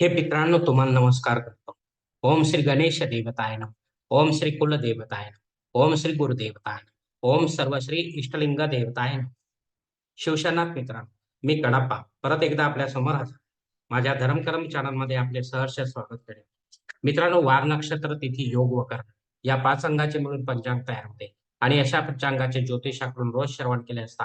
हे मित्रांनो तुम्हाला नमस्कार करतो. ओम श्री गणेश देवताय नम. ओम श्री कुल देवताय नम. ओम श्री गुरुदेवताय नम. ओम सर्व श्री इष्टलिंग देवताय नम. मित्रांनो मी कडाप्पा. परत एकदा आपल्यासमोर हजर. माझ्या धर्मकर्म चॅनलमध्ये आपले सहर्ष स्वागत करेल मित्रांनो वार नक्षत्र तिथी योग व कर्म या पाच अंगाचे मिळून पंचांग तयार होते. आणि अशा पंचांगाचे ज्योतिषाकडून रोज श्रवण केले असता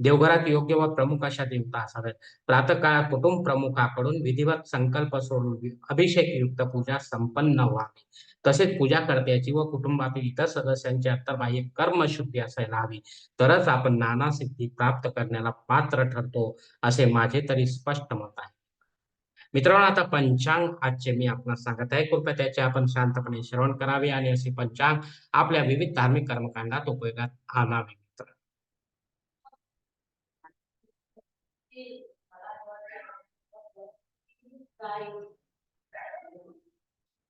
देवघरात योग्य व प्रमुख अशा देवता असाव्यात. प्रातःकाळ कुटुंब प्रमुखाकडून विधिवत संकल्प सोडून अभिषेक युक्त पूजा संपन्न व्हावी. तसेच पूजा करत्याची व कुटुंबातील इतर सदस्यांची अंतर्बाह्य कर्मशुद्धी असायला हवी. तरच आपण नाना सिद्धी प्राप्त करण्याला पात्र ठरतो असे माझे तरी स्पष्ट मत आहे. मित्रांनो आता पंचांग आजचे मी आपणास सांगत आहे. कृपया त्याचे आपण शांतपणे श्रवण करावे आणि असे पंचांग आपल्या विविध धार्मिक कर्मकांडात उपयोगात आणावे मित्र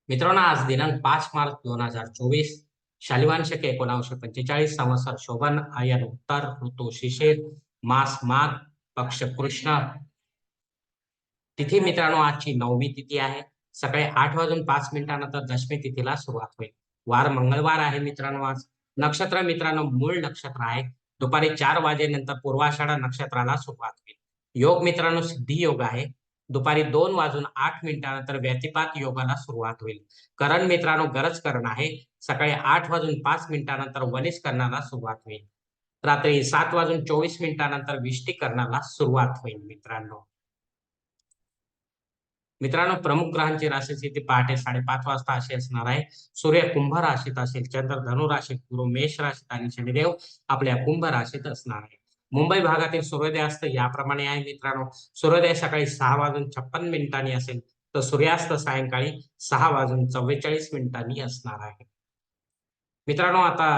मित्रांनो आज दिनांक पाच मार्च दोन हजार चोवीस शालिवान शक एकोणावीसशे पंचेचाळीस संवत्सर शोभन आयन उत्तर ऋतू शिशिर मास माघ पक्ष कृष्ण. तिथी मित्रांनो आजची नवमी तिथी आहे. सकाळी आठ वाजून पाच मिनिटानंतर दशमी तिथीला सुरुवात होईल. वार मंगळवार आहे मित्रांनो आज. नक्षत्र मित्रांनो मूळ नक्षत्र आहे. दुपारी चार वाजेनंतर पूर्वाषाढा नक्षत्राला सुरुवात होईल. योग मित्रांनो सिद्धी योग आहे. दुपारी दोन वाजून आठ मिनिटानंतर व्यतिपात योगाला सुरुवात होईल. करण मित्रांनो गरज करण आहे. सकाळी आठ वाजून पाच मिनिटानंतर वनिश करण्याला सुरुवात होईल. रात्री सात वाजून चोवीस मिनिटानंतर विष्टीकरणाला सुरुवात होईल मित्रांनो. मित्रांनो प्रमुख ग्रहांची राशी स्थिती पहाटे साडेपाच वाजता अशी असणार आहे. सूर्य कुंभ राशीत असेल चंद्र धनु राशीत गुरु मेष राशीत आणि शनिदेव आपल्या कुंभ राशीत असणार आहे. मुंबई भागातील सूर्योदयास्त याप्रमाणे आहे मित्रांनो. सूर्योदय सकाळी सहा वाजून छप्पन मिनिटांनी असेल तर सूर्यास्त सायंकाळी सहा वाजून चव्वेचाळीस मिनिटांनी असणार आहे. मित्रांनो आता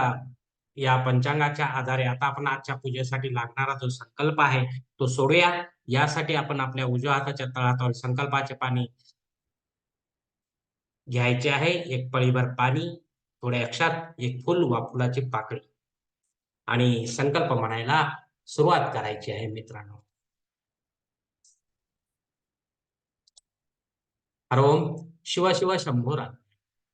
या पंचांगाच्या आधारे आता आपण आजच्या पूजेसाठी लागणारा जो संकल्प आहे तो सोडूया. यासाठी आपण आपल्या उजव्या हाताच्या तळातून संकल्पाचे पाणी घ्यायचे आहे. एक पळीभर पाणी थोड्या अक्षात एक फुल वा फुलाची पाकळी. आणि संकल्प म्हणायला सुरुवात करायची आहे मित्रांनो. हरोम शिव शिव शंभूरा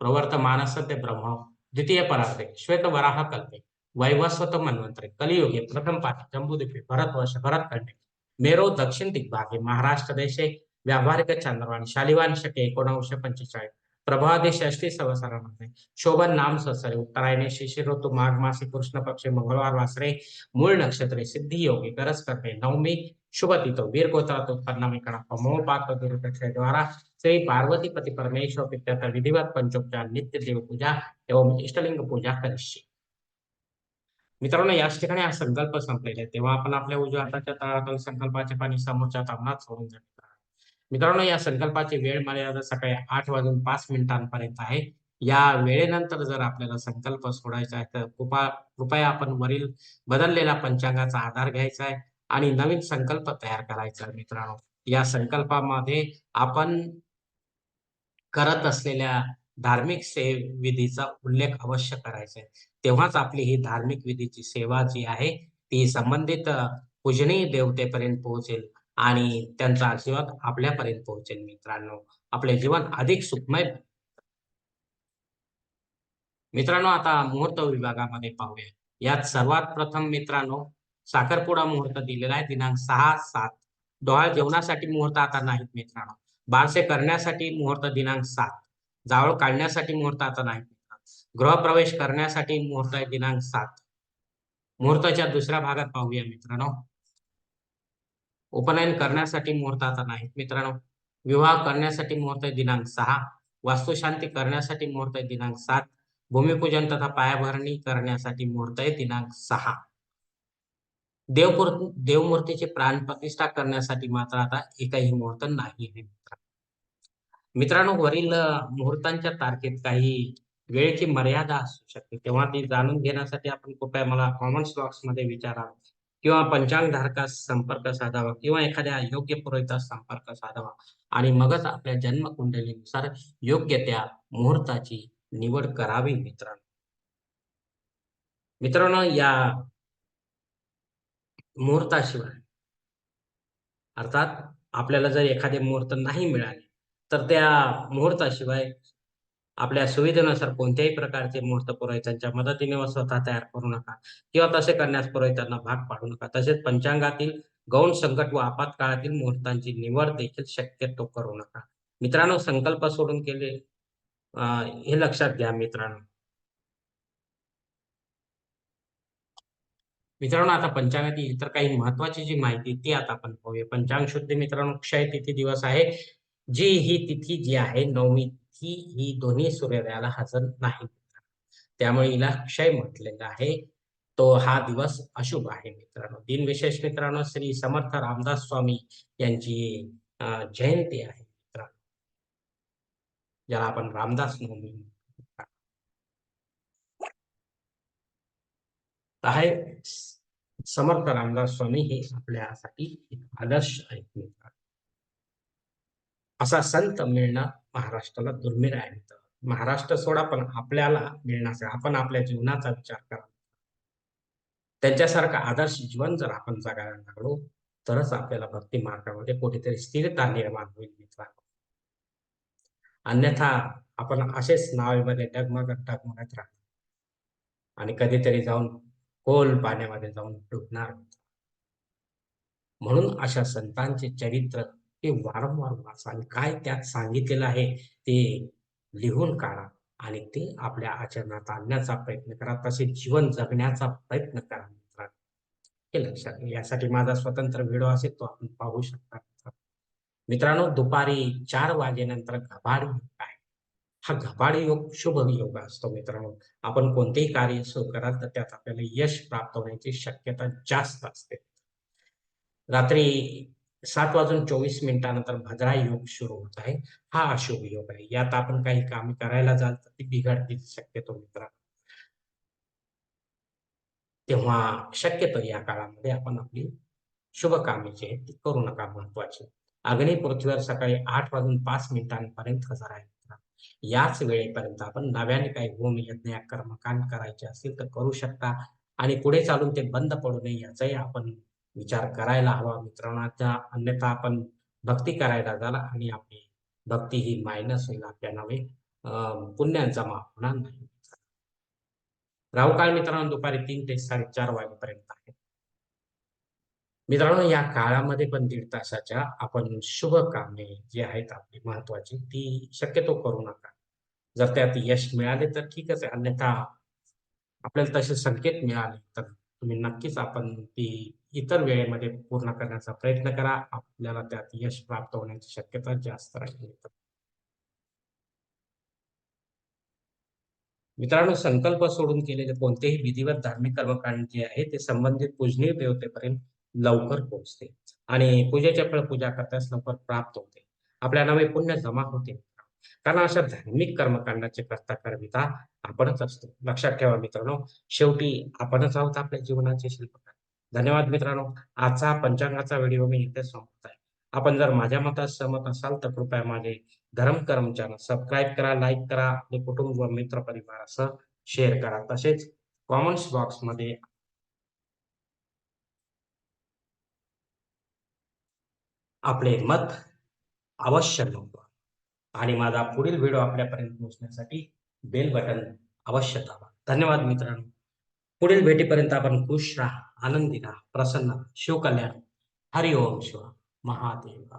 प्रवर्त मानसते ब्रह्म द्वितीय परार्थे श्वेत वराह कल्पे वैवस्वत मन्वंतरे कलियुगे प्रथम पाठी जम्बूद्वीपे भरतवर्ष भरतखंडे मेरो दक्षिण दिग्भागे महाराष्ट्र देशे व्यावहारिक चंद्रवाणी शालिवान शके एकोणावीसशे पंचेचाळीस प्रभादे षष्टी संवत्सरामध्ये शोभन नाम संवत्सरे उत्तरायणे शिशिर ऋतू माघ मासी कृष्ण पक्षे मंगळवार वासरे। मूळ नक्षत्रे सिद्धी योगी गरज करते नवमी शुभ तिथो वीर गोत्रात उत्पन्न मिकणा मोह पाक द्वारा। श्री पार्वती पती परमेश्वर पित्याचा विधिवत पंचोपचार नित्य देव पूजा एवं इष्टलिंग पूजा करिष्ये। मित्रांनो याच ठिकाणी हा संकल्प संपलेला आहे. तेव्हा आपण आपल्या उजव्या हाताच्या तळातून संकल्पाचे पाणी समोरच्या तामनात सोडून जाणार मित्रांनो या संकल्पाची वेळ मर्यादा सकाळी आठ वाजून पाच मिनिटांपर्यंत आहे. या वेळेनंतर जर आपल्याला संकल्प सोडायचा आहे तर कृपा कृपया आपण वरील बदललेल्या पंचांगाचा आधार घ्यायचा आहे आणि नवीन संकल्प तयार करायचा आहे मित्रांनो. या संकल्पामध्ये आपण करत असलेल्या धार्मिक विधीचा उल्लेख अवश्य करायचा आहे. तेव्हाच आपली ही धार्मिक विधीची सेवा जी आहे ती संबंधित पूजनीय देवतेपर्यंत पोहोचेल. आणि त्यांचा आशीर्वाद आपल्यापर्यंत पोहोचेल मित्रांनो. आपले जीवन अधिक सुखमय मित्रांनो आता मुहूर्त विभागामध्ये पाहूया. यात सर्वात प्रथम मित्रांनो साखरपुडा मुहूर्त दिलेला आहे. दिनांक सहा सात. डोहाळ जेवणासाठी मुहूर्त आता नाहीत मित्रांनो. बारसे करण्यासाठी मुहूर्त दिनांक सात. जावळ काढण्यासाठी मुहूर्त आता नाही गृहप्रवेश करण्यासाठी मुहूर्त आहे दिनांक सात. मुहूर्ताच्या दुसऱ्या भागात पाहूया मित्रांनो. उपनयन करण्यासाठी मुहूर्त आता नाहीत. मित्रांनो विवाह करण्यासाठी मुहूर्त दिनांक सहा. वास्तुशांती करण्यासाठी मुहूर्त दिनांक सात. भूमिपूजन तथा पायाभरणी करण्यासाठी मुहूर्त आहे दिनांक सहा. देवपूर देवमूर्तीची प्राण प्रतिष्ठा करण्यासाठी मात्र आता एकही मुहूर्त नाही आहे मित्रांनो. वरील मुहूर्तांच्या तारखेत काही वेळेची मर्यादा असू शकते. तेव्हा ती जाणून घेण्यासाठी आपण कृपया मला कॉमेंट बॉक्समध्ये विचारा किंवा पंचांगधारकास संपर्क साधावा किंवा एखाद्या योग्य पुरोहितास संपर्क साधावा. आणि मगच आपल्या जन्मकुंडलीनुसार योग्य त्या मुहूर्ताची निवड करावी मित्रांनो. मित्रांनो या मुहूर्ताशिवाय अर्थात आपल्याला जर एखादे मुहूर्त नाही मिळाले तर त्या मुहूर्ताशिवाय आपल्या सुविधेनुसार कोणत्याही प्रकारचे मुहूर्त पुरोहितांच्या मदतीने व स्वतः तयार करू नका किंवा तसे करण्यास पुरोहितांना भाग पाडू नका. तसेच पंचांगातील गौण संकट व आपत्काळातील मुहूर्तांची निवड देखील शक्यतो करू नका. मित्रांनो संकल्प सोडून केले हे लक्षात घ्या मित्रांनो. मित्रांनो आता पंचांगातील इतर काही महत्वाची जी माहिती ती आता आपण पाहूया. पंचांग शुद्धी मित्रांनो क्षय तिथी दिवस आहे. जी ही तिथी जी आहे नवमी ही ही दोन्ही सूर्योदयाला हजर नाही. त्यामुळे हिला क्षय म्हटलेलं आहे. तो हा दिवस अशुभ आहे मित्रांनो. दिनविशेष मित्रांनो श्री समर्थ रामदास स्वामी यांची जयंती आहे मित्रांनो. ज्याला आपण रामदास नवमी म्हणतो. आहे समर्थ रामदास स्वामी हे आपल्यासाठी एक आदर्श आहेत मित्रांनो. असा संत मिळणं महाराष्ट्राला दुर्मिळ आहे महाराष्ट्र सोडा पण आपल्याला मिळणार आपण आपल्या जीवनाचा विचार करा. त्यांच्यासारखं आदर्श जीवन जर आपण जगायला लागलो तरच आपल्याला भक्ती मार्गामध्ये कुठेतरी स्थिरता निर्माण होईल मित्रांनो अन्यथा आपण असेच नावेमध्ये डगमगत डगमगत राहतो आणि कधीतरी जाऊन खोल पाण्यामध्ये जाऊन डुबणार. म्हणून अशा संतांचे चरित्र हे वारंवार वाचा आणि काय त्यात सांगितलेलं आहे ते लिहून काढा आणि ते आपल्या आचरणात आणण्याचा प्रयत्न करा. तसे जीवन जगण्याचा प्रयत्न करा हे लक्षात यासाठी माझा स्वतंत्र व्हिडिओ असेल तो आपण पाहू शकता मित्रांनो. दुपारी चार वाजेनंतर घबाड योग आहे. हा घबाड योग शुभ योग असतो मित्रांनो. आपण कोणतेही कार्य सुरू कराल तर त्यात आपल्याला यश प्राप्त होण्याची शक्यता जास्त असते. रात्री सात वाजून चोवीस मिनिटानंतर भद्रा योग सुरू होत आहे. हा अशुभ योग आहे. यात आपण काही काम करायला जाल तर ती बिघडतील शक्यतो मित्रांनो. तेव्हा शक्यतो या काळामध्ये आपण आपली शुभ कामे जी आहेत ती करू नका महत्वाची अग्नी पृथ्वीवर सकाळी आठ वाजून पाच मिनिटांपर्यंत हजर आहे याच वेळेपर्यंत आपण नव्याने काही होम यज्ञ कर्मकांड करायचे असतील तर करू शकता. आणि पुढे चालून ते बंद पडू नये याचाही आपण विचार करायला हवा. मित्रांनो अन्यथा आपण भक्ती करायला झाला आणि आपली भक्ती ही मायनस होईल आपल्या नावे पुण्यांचा माफ जमा होणार नाही. राहू काळ मित्रांनो दुपारी तीन ते साडेचार वाजेपर्यंत आहे. मित्रांनो या काळामध्ये पण दीड तासाच्या आपण शुभ कामे जी आहेत आपली महत्वाची ती शक्यतो करू नका. जर त्यात यश मिळाले तर ठीकच आहे. अन्यथा आपल्याला तसे संकेत मिळाले तर तुम्ही नक्कीच आपण ती इतर वेळेमध्ये पूर्ण करण्याचा प्रयत्न करा. आपल्याला त्यात यश प्राप्त होण्याची शक्यता जास्त राहील. मित्रांनो संकल्प सोडून केलेले कोणतेही विधिवत धार्मिक कर्मकांड जे आहे ते संबंधित पूजनीय देवतेपर्यंत लवकर पोहोचते आणि पूजेच्या फळ पूजा करताच लवकर प्राप्त होते. आपल्या नावे पुण्य जमा होते. कारण अशा धार्मिक कर्मकांडाचे कर्ता करविता आपणच असतो. लक्षात ठेवा मित्रांनो शेवटी आपणच आहोत आपल्या जीवनाचे शिल्पकार. धन्यवाद मित्रांनो. आजचा पंचांगाचा व्हिडिओ मी इथे संपत आहे. आपण जर माझ्या मतात सहमत असाल तर कृपया माझे धर्म कर्म चॅनल सबस्क्राईब करा लाईक करा आपले कुटुंब व मित्र परिवारासह शेअर करा. तसेच कॉमेंट्स बॉक्समध्ये आपले मत अवश्य नोंदवा आणि माझा पुढील व्हिडिओ आपल्यापर्यंत पोहोचण्यासाठी बेल बटन अवश्य दाबा. धन्यवाद मित्रांनो. पुढील भेटीपर्यंत आपण खुश राहा. आनंदी राहा प्रसन्न राहा. शिवकल्याण हरिओम शिवा महादेवा